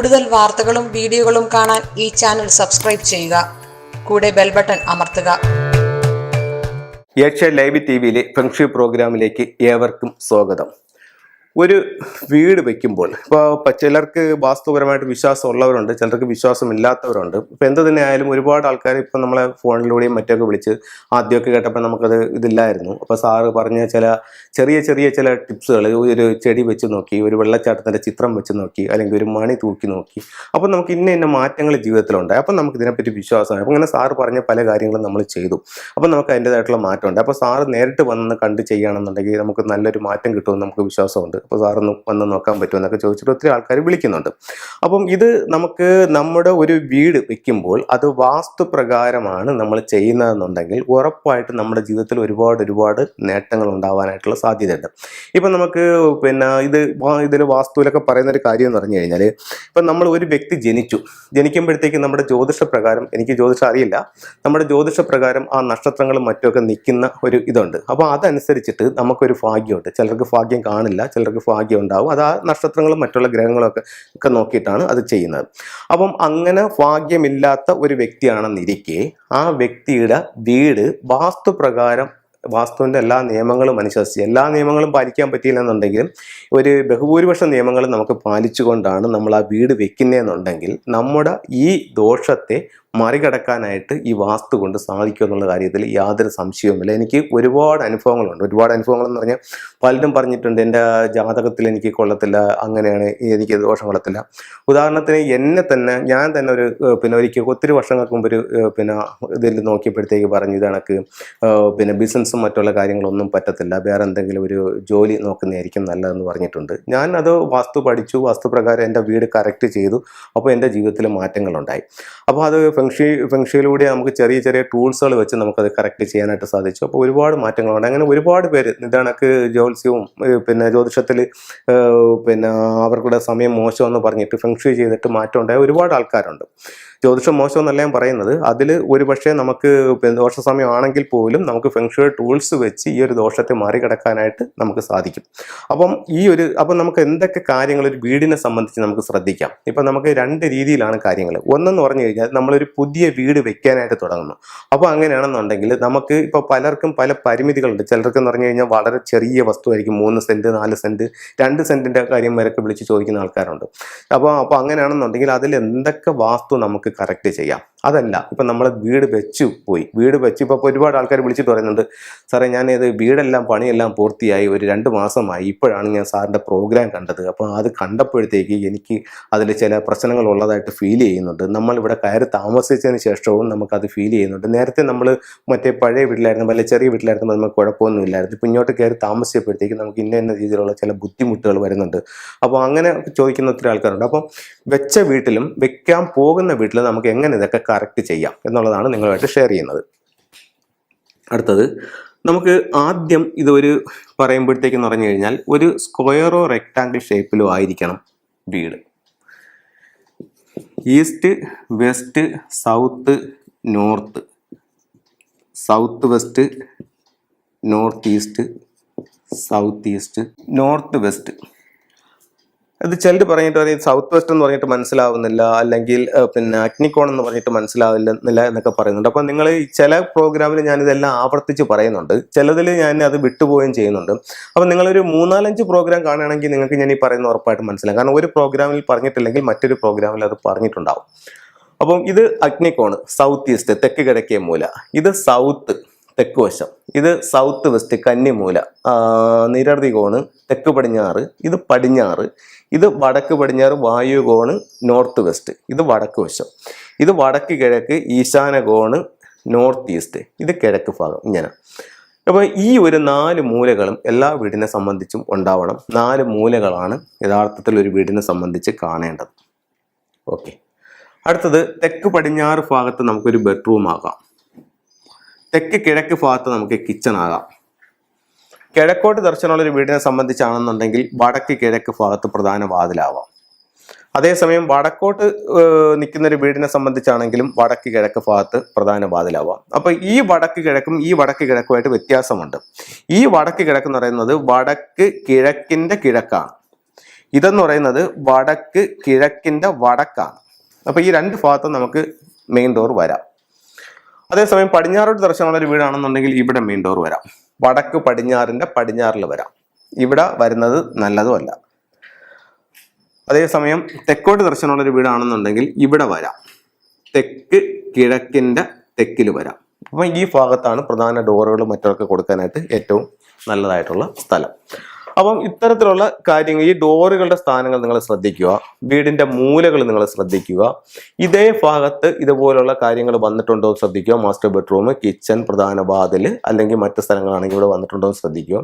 കൂടുതൽ വാർത്തകളും വീഡിയോകളും കാണാൻ ഈ ചാനൽ സബ്സ്ക്രൈബ് ചെയ്യുക. കൂടെ ബെൽ ബട്ടൺ അമർത്തുക. ഏഷ്യ ലൈവ് ടി വിയിലെ ഫ്രണ്ട്ഷിപ്പ് പ്രോഗ്രാമിലേക്ക് ഏവർക്കും സ്വാഗതം. ഒരു വീട് വെക്കുമ്പോൾ ഇപ്പോൾ ചിലർക്ക് വാസ്തുപരമായിട്ട് വിശ്വാസം ഉള്ളവരുണ്ട് ചിലർക്ക് വിശ്വാസം ഇല്ലാത്തവരുണ്ട് ഇപ്പം എന്ത് തന്നെ ആയാലും ഒരുപാട് ആൾക്കാർ ഇപ്പം നമ്മളെ ഫോണിലൂടെയും മറ്റൊക്കെ വിളിച്ച് ആദ്യമൊക്കെ കേട്ടപ്പോൾ നമുക്കത് ഇതില്ലായിരുന്നു. അപ്പോൾ സാറ് പറഞ്ഞ ചില ചെറിയ ചെറിയ ചില ടിപ്സുകൾ ഒരു ചെടി വെച്ച് നോക്കി ഒരു വെള്ളച്ചാട്ടത്തിന്റെ ചിത്രം വെച്ച് നോക്കി അല്ലെങ്കിൽ ഒരു മണി തൂക്കി നോക്കി. അപ്പോൾ നമുക്ക് ഇന്ന ഇന്ന മാറ്റങ്ങൾ ജീവിതത്തിലുണ്ടായി അപ്പം നമുക്ക് ഇതിനെപ്പറ്റി വിശ്വാസമായി അപ്പോൾ ഇങ്ങനെ സാറ് പറഞ്ഞ പല കാര്യങ്ങളും നമ്മൾ ചെയ്തു. അപ്പോൾ നമുക്ക് അതിന്റെതായിട്ടുള്ള മാറ്റമുണ്ട്. അപ്പോൾ സാറ് നേരിട്ട് വന്ന് കണ്ട് ചെയ്യുകയാണെന്നുണ്ടെങ്കിൽ നമുക്ക് നല്ലൊരു മാറ്റം കിട്ടുമെന്ന് നമുക്ക് വിശ്വാസമുണ്ട്. അപ്പോൾ സാറൊന്ന് വന്ന് നോക്കാൻ പറ്റുമെന്നൊക്കെ ചോദിച്ചിട്ട് ഒത്തിരി ആൾക്കാർ വിളിക്കുന്നുണ്ട്. അപ്പം ഇത് നമുക്ക് നമ്മുടെ ഒരു വീട് വെക്കുമ്പോൾ അത് വാസ്തു നമ്മൾ ചെയ്യുന്നതെന്നുണ്ടെങ്കിൽ ഉറപ്പായിട്ട് നമ്മുടെ ജീവിതത്തിൽ ഒരുപാട് ഒരുപാട് നേട്ടങ്ങൾ ഉണ്ടാവാനായിട്ടുള്ള സാധ്യതയുണ്ട്. ഇപ്പം നമുക്ക് പിന്നെ ഇത് ഇതിൽ വാസ്തുവിലൊക്കെ പറയുന്ന ഒരു കാര്യം എന്ന് പറഞ്ഞു കഴിഞ്ഞാൽ ഇപ്പം നമ്മൾ ഒരു വ്യക്തി ജനിച്ചു. ജനിക്കുമ്പോഴത്തേക്ക് നമ്മുടെ ജ്യോതിഷ പ്രകാരം എനിക്ക് ജ്യോതിഷം അറിയില്ല. നമ്മുടെ ജ്യോതിഷ പ്രകാരം ആ നക്ഷത്രങ്ങളും മറ്റുമൊക്കെ നിൽക്കുന്ന ഒരു ഇതുണ്ട്. അപ്പോൾ അതനുസരിച്ചിട്ട് നമുക്കൊരു ഭാഗ്യമുണ്ട്. ചിലർക്ക് ഭാഗ്യം കാണില്ല ചിലർക്ക് ഭാഗ്യം ഉണ്ടാവും അത് ആ നക്ഷത്രങ്ങളും മറ്റുള്ള ഗ്രഹങ്ങളൊക്കെ ഒക്കെ നോക്കിയിട്ടാണ് അത് ചെയ്യുന്നത്. അപ്പം അങ്ങനെ ഭാഗ്യമില്ലാത്ത ഒരു വ്യക്തിയാണെന്നിരിക്കെ ആ വ്യക്തിയുടെ വീട് വാസ്തുപ്രകാരം വാസ്തുവിന്റെ എല്ലാ നിയമങ്ങളും അനുശാസിച്ച് എല്ലാ നിയമങ്ങളും പാലിക്കാൻ പറ്റിയില്ലെന്നുണ്ടെങ്കിലും ഒരു ബഹുഭൂരിപക്ഷം നിയമങ്ങൾ നമുക്ക് പാലിച്ചുകൊണ്ടാണ് നമ്മൾ ആ വീട് വെക്കുന്നതെന്നുണ്ടെങ്കിൽ നമ്മുടെ ഈ ദോഷത്തെ മറികടക്കാനായിട്ട് ഈ വാസ്തു കൊണ്ട് സാധിക്കും എന്നുള്ള കാര്യത്തിൽ യാതൊരു സംശയവുമില്ല. എനിക്ക് ഒരുപാട് അനുഭവങ്ങളുണ്ട്. ഒരുപാട് അനുഭവങ്ങൾ എന്ന് പറഞ്ഞാൽ പലരും പറഞ്ഞിട്ടുണ്ട് എന്റെ ജാതകത്തിൽ എനിക്ക് കൊള്ളത്തില്ല അങ്ങനെയാണ് എനിക്ക് ദോഷം കൊള്ളത്തില്ല. ഉദാഹരണത്തിന് എന്നെ തന്നെ ഞാൻ തന്നെ ഒരു പിന്നെ ഒരിക്കൽ ഒത്തിരി വർഷങ്ങൾക്ക് മുമ്പ് ഒരു പിന്നെ ഇതിൽ നോക്കിയപ്പോഴത്തേക്ക് പറഞ്ഞു ഇത് കണക്ക് പിന്നെ ബിസിനസ്സും മറ്റുള്ള കാര്യങ്ങളൊന്നും പറ്റത്തില്ല വേറെ എന്തെങ്കിലും ഒരു ജോലി നോക്കുന്നതായിരിക്കും നല്ലതെന്ന് പറഞ്ഞിട്ടുണ്ട്. ഞാൻ അത് വാസ്തു പഠിച്ചു വാസ്തു പ്രകാരം എന്റെ വീട് കറക്റ്റ് ചെയ്തു അപ്പോൾ എന്റെ ജീവിതത്തിൽ മാറ്റങ്ങളുണ്ടായി. അപ്പോൾ അത് ഫെങ്ഷി ഫെങ്ഷിയിലൂടെ നമുക്ക് ചെറിയ ചെറിയ ടൂൾസുകൾ വെച്ച് നമുക്കത് കറക്റ്റ് ചെയ്യാനായിട്ട് സാധിച്ചു. അപ്പോൾ ഒരുപാട് മാറ്റങ്ങളുണ്ട്. അങ്ങനെ ഒരുപാട് പേര് ഇതണക്ക് ജ്യോത്സ്യവും പിന്നെ ജ്യോതിഷത്തിൽ പിന്നെ അവരുടെ സമയം മോശമെന്ന് പറഞ്ഞിട്ട് ഫെങ്ഷി ചെയ്തിട്ട് മാറ്റം ഉണ്ടായ ഒരുപാട് ആൾക്കാരുണ്ട്. ജ്യോതിഷം മോശമെന്നല്ല ഞാൻ പറയുന്നത്. അതിൽ ഒരു പക്ഷേ നമുക്ക് ദോഷ സമയമാണെങ്കിൽ പോലും നമുക്ക് ഫെങ്ഷുവ ടൂൾസ് വെച്ച് ഈ ഒരു ദോഷത്തെ മറികടക്കാനായിട്ട് നമുക്ക് സാധിക്കും. അപ്പം ഈ ഒരു അപ്പം നമുക്ക് എന്തൊക്കെ കാര്യങ്ങൾ ഒരു വീടിനെ സംബന്ധിച്ച് നമുക്ക് ശ്രദ്ധിക്കാം. ഇപ്പം നമുക്ക് രണ്ട് രീതിയിലാണ് കാര്യങ്ങൾ. ഒന്നെന്ന് പറഞ്ഞു കഴിഞ്ഞാൽ നമ്മളൊരു പുതിയ വീട് വെക്കാനായിട്ട് തുടങ്ങുന്നു. അപ്പോൾ അങ്ങനെയാണെന്നുണ്ടെങ്കിൽ നമുക്ക് ഇപ്പോൾ പലർക്കും പല പരിമിതികളുണ്ട്. ചിലർക്ക് എന്ന് പറഞ്ഞു കഴിഞ്ഞാൽ വളരെ ചെറിയ വസ്തുവായിരിക്കും. മൂന്ന് സെന്റ് നാല് സെന്റ് രണ്ട് സെന്റിന്റെ കാര്യം വരെയൊക്കെ വിളിച്ച് ചോദിക്കുന്ന ആൾക്കാരുണ്ട്. അപ്പോൾ അപ്പോൾ അങ്ങനെയാണെന്നുണ്ടെങ്കിൽ അതിൽ എന്തൊക്കെ വാസ്തു നമുക്ക് കറക്റ്റ് ചെയ്യാം. അതല്ല ഇപ്പം നമ്മൾ വീട് വെച്ചു പോയി. വീട് വെച്ച് ഇപ്പോൾ ഒരുപാട് ആൾക്കാർ വിളിച്ചിട്ട് പറയുന്നുണ്ട് സാറേ ഞാൻ ഇത് വീടെല്ലാം പണിയെല്ലാം പൂർത്തിയായി ഒരു രണ്ട് മാസമായി. ഇപ്പോഴാണ് ഞാൻ സാറിന്റെ പ്രോഗ്രാം കണ്ടത്. അപ്പോൾ അത് കണ്ടപ്പോഴത്തേക്ക് എനിക്ക് അതിൽ ചില പ്രശ്നങ്ങൾ ഉള്ളതായിട്ട് ഫീൽ ചെയ്യുന്നുണ്ട്. നമ്മൾ ഇവിടെ കയറി താമസിച്ചതിന് ശേഷവും നമുക്കത് ഫീൽ ചെയ്യുന്നുണ്ട്. നേരത്തെ നമ്മൾ മറ്റേ പഴയ വീട്ടിലായിരുന്നു വല്ല ചെറിയ വീട്ടിലായിരുന്നു നമുക്ക് കുഴപ്പമൊന്നും ഇല്ലായിരുന്നു. ഇപ്പം ഇങ്ങോട്ട് കയറി താമസിച്ചപ്പോഴത്തേക്ക് നമുക്ക് ഇന്ന ഇന്ന രീതിയിലുള്ള ചില ബുദ്ധിമുട്ടുകൾ വരുന്നുണ്ട്. അപ്പോൾ അങ്ങനെ ചോദിക്കുന്ന ഒത്തിരി ആൾക്കാരുണ്ട്. അപ്പം വെച്ച വീട്ടിലും വെക്കാൻ പോകുന്ന വീട്ടിലും നമുക്ക് എങ്ങനെ ഇതൊക്കെ കറക്റ്റ് ചെയ്യാം എന്നുള്ളതാണ് നിങ്ങളുമായിട്ട് ഷെയർ ചെയ്യുന്നത്. അടുത്തത് നമുക്ക് ആദ്യം ഇതൊരു പറയുമ്പോഴത്തേക്കെന്ന് പറഞ്ഞു കഴിഞ്ഞാൽ ഒരു സ്ക്വയറോ റെക്റ്റാങ്കിൾ ഷേപ്പിലോ ആയിരിക്കണം വീട്. East west south north south west north east south east north west അത് ചിലർ പറഞ്ഞിട്ട് പറയും സൗത്ത് വെസ്റ്റ് എന്ന് പറഞ്ഞിട്ട് മനസ്സിലാവുന്നില്ല അല്ലെങ്കിൽ പിന്നെ അഗ്നിക്കോൺ എന്ന് പറഞ്ഞിട്ട് മനസ്സിലാവില്ല എന്നൊക്കെ പറയുന്നുണ്ട്. അപ്പം നിങ്ങൾ ചില പ്രോഗ്രാമിൽ ഞാൻ ഇതെല്ലാം ആവർത്തിച്ച് പറയുന്നുണ്ട്. ചിലതിൽ ഞാൻ അത് വിട്ടുപോവുകയും ചെയ്യുന്നുണ്ട്. അപ്പം നിങ്ങളൊരു മൂന്നാലഞ്ച് പ്രോഗ്രാം കാണുകയാണെങ്കിൽ നിങ്ങൾക്ക് ഞാൻ ഈ പറയുന്ന ഉറപ്പായിട്ട് മനസ്സിലാവും. കാരണം ഒരു പ്രോഗ്രാമിൽ പറഞ്ഞിട്ടില്ലെങ്കിൽ മറ്റൊരു പ്രോഗ്രാമിൽ അത് പറഞ്ഞിട്ടുണ്ടാവും. അപ്പം ഇത് അഗ്നിക്കോൺ സൗത്ത് ഈസ്റ്റ് തെക്ക് കിഴക്കേ മൂല. ഇത് സൗത്ത് തെക്ക് വശം. ഇത് സൗത്ത് വെസ്റ്റ് കന്നിമൂല. നിരർതി കോണ്. തെക്ക് പടിഞ്ഞാറ് ഇത് പടിഞ്ഞാറ്. ഇത് വടക്ക് പടിഞ്ഞാറ് വായു കോണ് നോർത്ത് വെസ്റ്റ് ഇത് വടക്ക് വശം. ഇത് വടക്ക് കിഴക്ക് ഈശാന കോണ് നോർത്ത് ഈസ്റ്റ് ഇത് കിഴക്ക് ഭാഗം. ഇങ്ങനെ. അപ്പോൾ ഈ ഒരു നാല് മൂലകളും എല്ലാ വീടിനെ സംബന്ധിച്ചും ഉണ്ടാവണം. നാല് മൂലകളാണ് യഥാർത്ഥത്തിൽ ഒരു വീടിനെ സംബന്ധിച്ച് കാണേണ്ടത്. ഓക്കെ അടുത്തത് തെക്ക് പടിഞ്ഞാറ് ഭാഗത്ത് നമുക്കൊരു ബെഡ്റൂം ആകാം. തെക്ക് കിഴക്ക് ഭാഗത്ത് നമുക്ക് കിച്ചൺ ആകാം. കിഴക്കോട്ട് ദർശനമുള്ള ഒരു വീടിനെ സംബന്ധിച്ചാണെന്നുണ്ടെങ്കിൽ വടക്ക് കിഴക്ക് ഭാഗത്ത് പ്രധാന വാതിലാവാം. അതേസമയം വടക്കോട്ട് നിൽക്കുന്ന ഒരു വീടിനെ സംബന്ധിച്ചാണെങ്കിലും വടക്ക് കിഴക്ക് ഭാഗത്ത് പ്രധാന വാതിലാവാം. അപ്പൊ ഈ വടക്ക് കിഴക്കും ഈ വടക്ക് കിഴക്കുമായിട്ട് വ്യത്യാസമുണ്ട്. ഈ വടക്ക് കിഴക്ക് എന്ന് പറയുന്നത് വടക്ക് കിഴക്കിന്റെ കിഴക്കാണ്. ഇതെന്ന് പറയുന്നത് വടക്ക് കിഴക്കിന്റെ വടക്കാണ്. അപ്പൊ ഈ രണ്ട് ഭാഗത്തും നമുക്ക് മെയിൻ ഡോർ വരാം. അതേസമയം പടിഞ്ഞാറോട്ട് ദർശനമുള്ള ഒരു വീടാണെന്നുണ്ടെങ്കിൽ ഇവിടെ മെയിൻ ഡോർ വരാം. വടക്ക് പടിഞ്ഞാറിന്റെ പടിഞ്ഞാറിൽ വരാം. ഇവിടെ വരുന്നത് നല്ലതുമല്ല. അതേസമയം തെക്കോട്ട് ദർശനമുള്ള ഒരു വീടാണെന്നുണ്ടെങ്കിൽ ഇവിടെ വരാം. തെക്ക് കിഴക്കിന്റെ തെക്കിൽ വരാം. അപ്പം ഈ ഭാഗത്താണ് പ്രധാന ഡോറുകൾ മറ്റൊക്കെ കൊടുക്കാനായിട്ട് ഏറ്റവും നല്ലതായിട്ടുള്ള സ്ഥലം. അപ്പം ഇത്തരത്തിലുള്ള കാര്യങ്ങൾ ഈ ഡോറുകളുടെ സ്ഥാനങ്ങൾ നിങ്ങൾ ശ്രദ്ധിക്കുക. വീടിന്റെ മൂലകൾ നിങ്ങൾ ശ്രദ്ധിക്കുക. ഇതേ ഭാഗത്ത് ഇതുപോലുള്ള കാര്യങ്ങൾ വന്നിട്ടുണ്ടോ എന്ന് ശ്രദ്ധിക്കുക. മാസ്റ്റർ ബെഡ്റൂം കിച്ചൺ പ്രധാന വാതിൽ അല്ലെങ്കിൽ മറ്റ് സ്ഥലങ്ങളാണെങ്കിൽ ഇവിടെ വന്നിട്ടുണ്ടോ എന്ന് ശ്രദ്ധിക്കുക.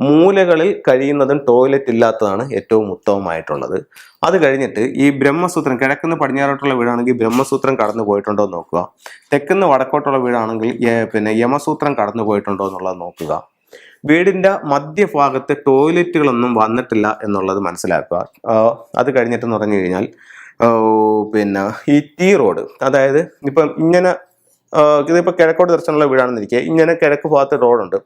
മൂലകളിൽ കഴിയുന്നതും ടോയ്ലറ്റ് ഇല്ലാത്തതാണ് ഏറ്റവും ഉത്തമമായിട്ടുള്ളത്. അത് കഴിഞ്ഞിട്ട് ഈ ബ്രഹ്മസൂത്രം കിഴക്കുന്ന് പടിഞ്ഞാറോട്ടുള്ള വീടാണെങ്കിൽ ബ്രഹ്മസൂത്രം കടന്നു പോയിട്ടുണ്ടോ എന്ന് നോക്കുക. തെക്കുന്ന് വടക്കോട്ടുള്ള വീടാണെങ്കിൽ പിന്നെ യമസൂത്രം കടന്നു പോയിട്ടുണ്ടോ എന്നുള്ളത് നോക്കുക. വീടിന്റെ മധ്യഭാഗത്ത് ടോയ്ലറ്റുകളൊന്നും വന്നിട്ടില്ല എന്നുള്ളത് മനസ്സിലാക്കുക. അത് കഴിഞ്ഞിട്ടെന്ന് പറഞ്ഞു കഴിഞ്ഞാൽ പിന്നെ ഈ ടീ റോഡ് അതായത് ഇപ്പം ഇങ്ങനെ ഇതിപ്പോൾ ഇതിപ്പോ കിഴക്കോട്ട് ദർശനമുള്ള വീടാണെന്നിരിക്കുക ഇങ്ങനെ കിഴക്ക് ഭാഗത്ത് റോഡുണ്ട്.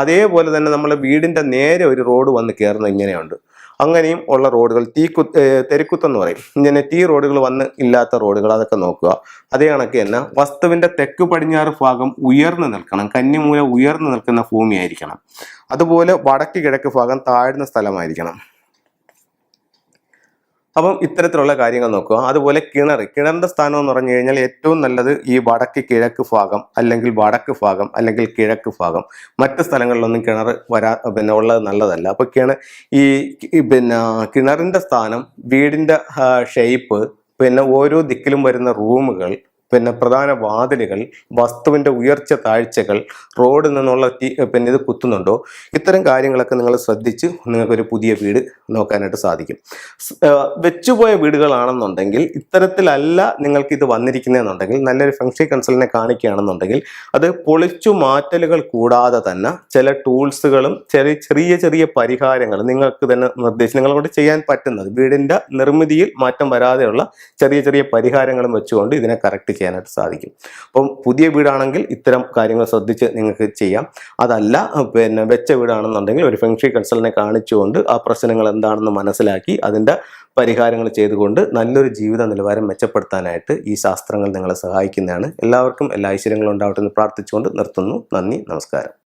അതേപോലെ തന്നെ നമ്മളെ വീടിന്റെ നേരെ ഒരു റോഡ് വന്ന് കയറുന്നത് ഇങ്ങനെയുണ്ട്. അങ്ങനെയും ഉള്ള റോഡുകൾ തീ കു തെരുക്കുത്തെന്ന് പറയും. ഇങ്ങനെ തീ റോഡുകൾ വന്ന് ഇല്ലാത്ത റോഡുകൾ അതൊക്കെ നോക്കുക. അതേ കണക്ക് തന്നെ വസ്തുവിന്റെ തെക്ക് പടിഞ്ഞാറ് ഭാഗം ഉയർന്നു നിൽക്കണം. കന്നിമൂല ഉയർന്നു നിൽക്കുന്ന ഭൂമിയായിരിക്കണം. അതുപോലെ വടക്ക് കിഴക്ക് ഭാഗം താഴ്ന്ന സ്ഥലമായിരിക്കണം. അപ്പം ഇത്തരത്തിലുള്ള കാര്യങ്ങൾ നോക്കുക. അതുപോലെ കിണർ. കിണറിന്റെ സ്ഥാനം എന്ന് പറഞ്ഞു കഴിഞ്ഞാൽ ഏറ്റവും നല്ലത് ഈ വടക്ക് കിഴക്ക് ഭാഗം അല്ലെങ്കിൽ വടക്ക് ഭാഗം അല്ലെങ്കിൽ കിഴക്ക് ഭാഗം. മറ്റ് സ്ഥലങ്ങളിലൊന്നും കിണർ വരാ പിന്നെ ഉള്ളത് നല്ലതല്ല. അപ്പോൾ കിണർ ഈ പിന്നെ കിണറിന്റെ സ്ഥാനം വീടിന്റെ ഷേപ്പ് പിന്നെ ഓരോ ദിക്കിലും വരുന്ന റൂമുകൾ പിന്നെ പ്രധാന വാതിലുകൾ വസ്തുവിന്റെ ഉയർച്ച താഴ്ചകൾ റോഡിൽ നിന്നുള്ള പിന്നെ ഇത് കുത്തുന്നുണ്ടോ? ഇത്തരം കാര്യങ്ങളൊക്കെ നിങ്ങൾ ശ്രദ്ധിച്ച് നിങ്ങൾക്കൊരു പുതിയ വീട് നോക്കാനായിട്ട് സാധിക്കും. വെച്ചുപോയ വീടുകളാണെന്നുണ്ടെങ്കിൽ ഇത്തരത്തിലല്ല നിങ്ങൾക്ക് ഇത് വന്നിരിക്കുന്നതെന്നുണ്ടെങ്കിൽ നല്ലൊരു ഫംഗ്ഷൻ കൺസൾട്ടിനെ കാണിക്കുകയാണെന്നുണ്ടെങ്കിൽ അത് പൊളിച്ചു മാറ്റലുകൾ കൂടാതെ തന്നെ ചില ടൂൾസുകളും ചെറിയ ചെറിയ ചെറിയ പരിഹാരങ്ങൾ നിങ്ങൾക്ക് തന്നെ നിർദ്ദേശിച്ച് നിങ്ങളോട് ചെയ്യാൻ പറ്റുന്നത് വീടിന്റെ നിർമ്മിതിയിൽ മാറ്റം വരാതെയുള്ള ചെറിയ ചെറിയ പരിഹാരങ്ങളും വെച്ചുകൊണ്ട് ഇതിനെ കറക്റ്റ് ചെയ്യാനായിട്ട് സാധിക്കും. അപ്പം പുതിയ വീടാണെങ്കിൽ ഇത്തരം കാര്യങ്ങൾ ശ്രദ്ധിച്ച് നിങ്ങൾക്ക് ചെയ്യാം. അതല്ല പിന്നെ വെച്ച വീടാണെന്നുണ്ടെങ്കിൽ ഒരു ഫെങ്ഷി കൺസൾട്ടിനെ കാണിച്ചുകൊണ്ട് ആ പ്രശ്നങ്ങൾ എന്താണെന്ന് മനസ്സിലാക്കി അതിന്റെ പരിഹാരങ്ങൾ ചെയ്തുകൊണ്ട് നല്ലൊരു ജീവിത നിലവാരം മെച്ചപ്പെടുത്താനായിട്ട് ഈ ശാസ്ത്രങ്ങൾ നിങ്ങളെ സഹായിക്കുന്നതാണ്. എല്ലാവർക്കും എല്ലാ ഐശ്വര്യങ്ങളും ഉണ്ടാവട്ടെ എന്ന് പ്രാർത്ഥിച്ചുകൊണ്ട് നിർത്തുന്നു. നന്ദി നമസ്കാരം.